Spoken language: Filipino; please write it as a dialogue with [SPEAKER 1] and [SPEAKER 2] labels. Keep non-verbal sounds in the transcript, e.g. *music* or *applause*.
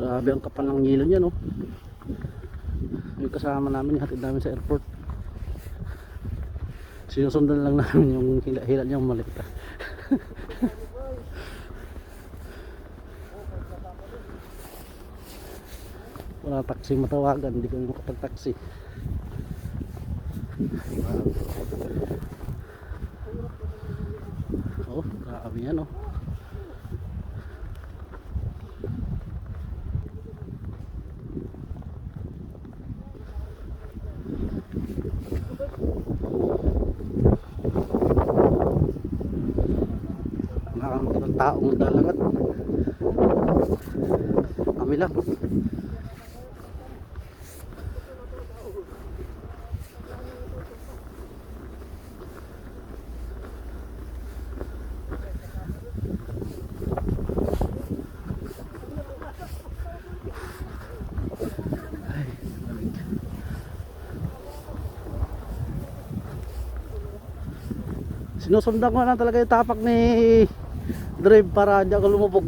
[SPEAKER 1] Grabe ang kapal ng ngilo niya no. Yung kasama namin, hatid namin sa airport. Sinusundan lang *laughs* namin yung hila-hila niya malita. *laughs* Wala taxi matawagan, hindi kami makapag-taxi. Oh, grabe yan oh. Nakakamit ng taong dalagat. Kami lang. Sinusundan ko na talaga yung tapak ni Drive para hindi ako lumubog.